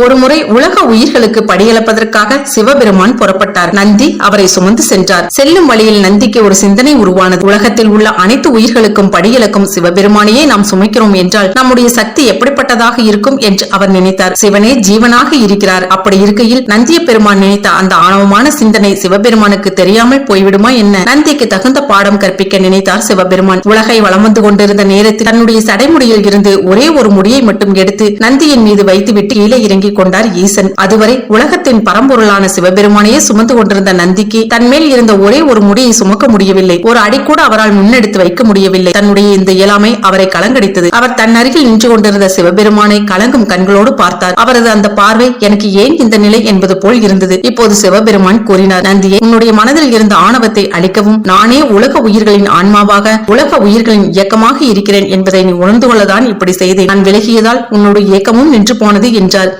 ஒருமுறை உலக உயிர்களுக்கு படியளப்பதற்காக சிவபெருமான் புறப்பட்டார். நந்தி அவரை சுமந்து சென்றார். செல்லும் வழியில் நந்திக்கு ஒரு சிந்தனை உருவானது. உலகத்தில் உள்ள அனைத்து உயிர்களுக்கும் படியளக்கும் சிவபெருமானையே நாம் சுமைக்கிறோம் என்றால் நம்முடைய சக்தி எப்படிப்பட்டதாக இருக்கும் என்று அவர் நினைத்தார். சிவனே ஜீவனாக இருக்கிறார். அப்படி இருக்கையில் நந்திய பெருமான் நினைத்த அந்த ஆணவமான சிந்தனை சிவபெருமானுக்கு தெரியாமல் போய்விடுமா என்ன? நந்திக்கு தகுந்த பாடம் கற்பிக்க நினைத்தார் சிவபெருமான். உலகை வளம் வந்து கொண்டிருந்த நேரத்தில் தன்னுடைய சடைமுடியில் இருந்து ஒரே ஒரு முடியை மட்டும் எடுத்து நந்தியின் மீது வைத்துவிட்டு கீழே இறங்கிக் கொண்டார் ஈசன். அதுவரை உலகத்தின் பரம்பொருளான சிவபெருமானையே சுமந்து கொண்டிருந்த நந்திக்கு தன்மேல் இருந்த ஒரே ஒரு முடியை சுமக்க முடியவில்லை. ஒரு அடி கூட அவரால் முன்னெடுத்து வைக்க முடியவில்லை. தன்னுடைய இந்த இயலாமை அவரை கலங்கடித்தது. அவர் தன் அருகில் நின்று கொண்டிருந்த சிவபெருமானை கலங்கும் கண்களோடு பார்த்தார். அவரது அந்த பார்வை எனக்கு ஏன் இந்த நிலை என்பது போல் இருந்தது. இப்போது சிவபெருமான் கூறினார் நந்தியே உன்னுடைய மனதில் இருந்த ஆணவத்தை அழிக்கவும் நானே உலக உயிர்களின் ஆன்மாவாக உலக உயிர்களின் இயக்கமாக இருக்கிறேன் என்பதை நீ உணர்ந்து கொள்ளதான் இப்படி செய்தேன். நான் விலகியதால் உன்னுடைய இயக்கமும் நின்று போனது என்றார்.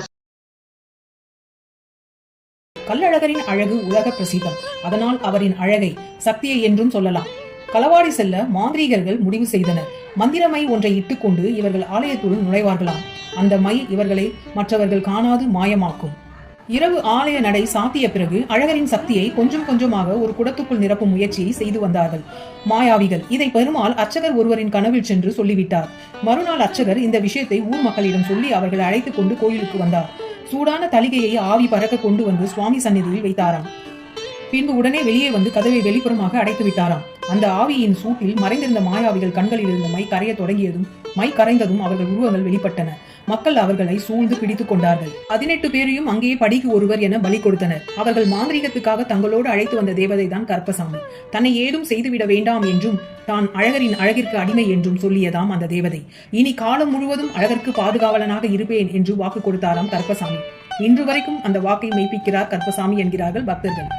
கள்ளழகரின் அழகு உலக பிரசித்தம். அதனால் அவரின் அழகை சக்தியை என்றும் சொல்லலாம். களவாடி செல்ல மாந்திரீகர்கள் முடிவு செய்தனர். மந்திர மை ஒன்றை இட்டுக்கொண்டு இவர்கள் ஆலயத்துடன் நுழைவார்களாம். அந்த மை இவர்களை மற்றவர்கள் காணாது மாயமாக்கும். இரவு ஆலய நடை சாத்திய பிறகு அழகரின் சக்தியை கொஞ்சம் கொஞ்சமாக ஒரு குடத்துக்குள் நிரப்பும் முயற்சியை செய்து வந்தார்கள். மாயாவிகள் இதை பெருமாள் அர்ச்சகர் ஒருவரின் கனவில் சென்று சொல்லிவிட்டார். மறுநாள் அர்ச்சகர் இந்த விஷயத்தை ஊர் மக்களிடம் சொல்லி அவர்களை அழைத்துக் கொண்டு கோயிலுக்கு வந்தார். சூடான தலிகையை ஆவி பறக்க கொண்டு வந்து சுவாமி சந்நிதியில் வைத்தாராம். பின்பு உடனே வெளியே வந்து கதவை வெளிப்புறமாக அடைத்து விட்டாராம். அந்த ஆவியின் சூட்டில் மறைந்திருந்த மாயாவிகள் கண்களில் இருந்த மை கரைய தொடங்கியதும் மை கரைந்ததும் அவர்கள் உருவங்கள் வெளிப்பட்டன. மக்கள் அவர்களை சூழ்ந்து பிடித்துக் கொண்டார்கள். பதினெட்டு பேரையும் அங்கேயே படிக்கு ஒருவர் என பலி கொடுத்தனர். அவர்கள் மாந்திரிகத்துக்காக தங்களோடு அழைத்து வந்த தேவதை தான் கற்பசாமி தன்னை ஏதும் செய்துவிட வேண்டாம் என்றும் தான் அழகரின் அழகிற்கு அடிமை என்றும் சொல்லியதாம் அந்த தேவதை. இனி காலம் முழுவதும் அழகருக்கு பாதுகாவலனாக இருப்பேன் என்று வாக்கு கொடுத்தாராம் கற்பசாமி இன்று வரைக்கும் அந்த வாக்கை மெய்ப்பிக்கிறார் கற்பசாமி என்கிறார்கள் பக்தர்கள்.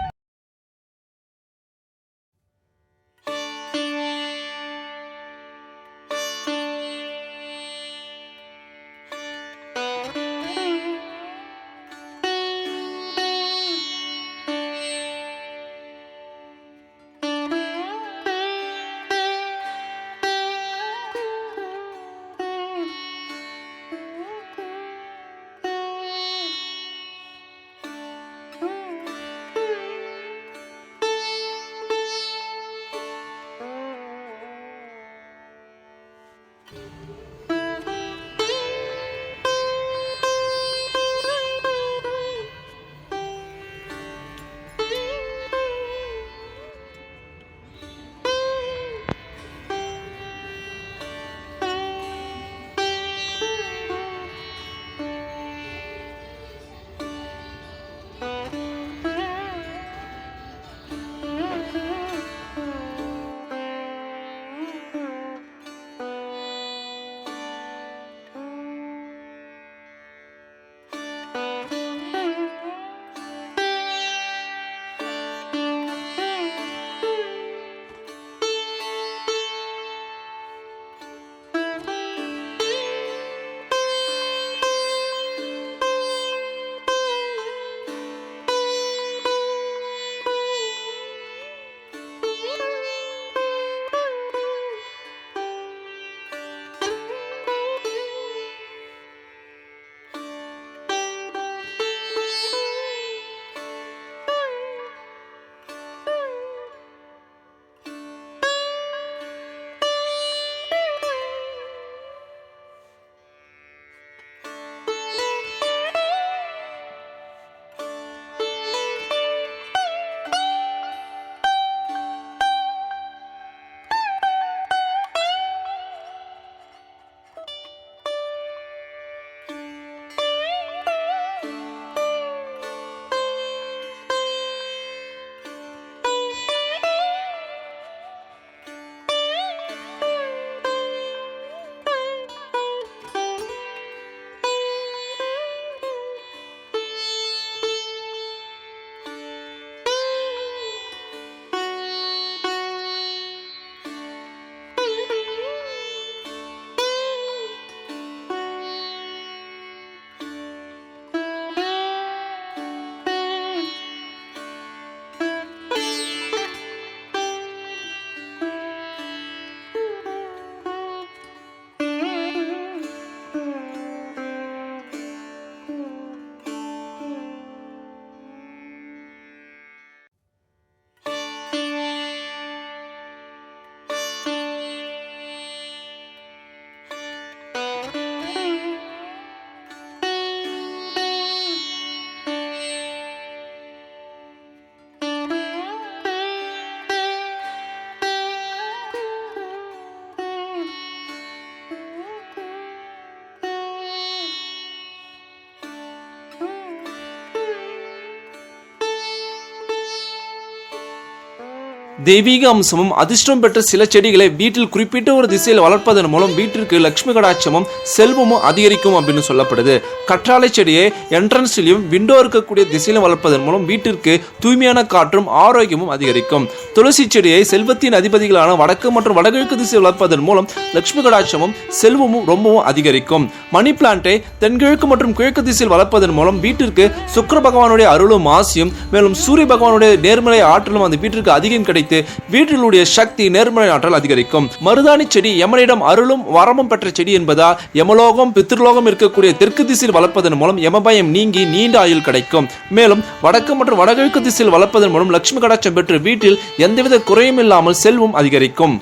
தெய்வீக அம்சமும் அதிர்ஷ்டம் பெற்ற சில செடிகளை வீட்டில் குறிப்பிட்ட ஒரு திசையில் வளர்ப்பதன் மூலம் வீட்டிற்கு லட்சுமி கடாட்சமும் செல்வமும் அதிகரிக்கும் அப்படின்னு சொல்லப்படுது. கற்றாழை செடியை என்ட்ரன்ஸ்லையும் விண்டோ இருக்கக்கூடிய திசையிலும் வளர்ப்பதன் மூலம் வீட்டிற்கு தூய்மையான காற்றும் ஆரோக்கியமும் அதிகரிக்கும். துளசி செடியை செல்வத்தின் அதிபதிகளான வடக்கு மற்றும் வடகிழக்கு திசையில் வளர்ப்பதன் மூலம் லட்சுமி கடாட்சமும் செல்வமும் ரொம்பவும் அதிகரிக்கும். மணி பிளான்ட்டை தென்கிழக்கு மற்றும் கிழக்கு திசையில் வளர்ப்பதன் மூலம் வீட்டிற்கு சுக்கர பகவானுடைய அருளும் ஆசியும் மேலும் சூரிய பகவானுடைய நேர்மறை ஆற்றலும் அந்த வீட்டிற்கு அதிகம் கிடைத்து வீட்டிலுடைய சக்தி நேர்மறை ஆற்றல் அதிகரிக்கும். மருதாணி செடி யமனிடம் அருளும் வரமும் பெற்ற செடி என்பதால் யமலோகம் பித்ருலோகம் இருக்கக்கூடிய தெற்கு திசையில் வளர்ப்பதன் மூலம் யமபயம் நீங்கி நீண்ட ஆயுள் கிடைக்கும். மேலும் வடக்கு மற்றும் வடகிழக்கு திசையில் வளர்ப்பதன் மூலம் லட்சுமி கடாட்சம் பெற்று வீட்டில் எந்தவித குறையும் இல்லாமல் செல்வம் அதிகரிக்கும்.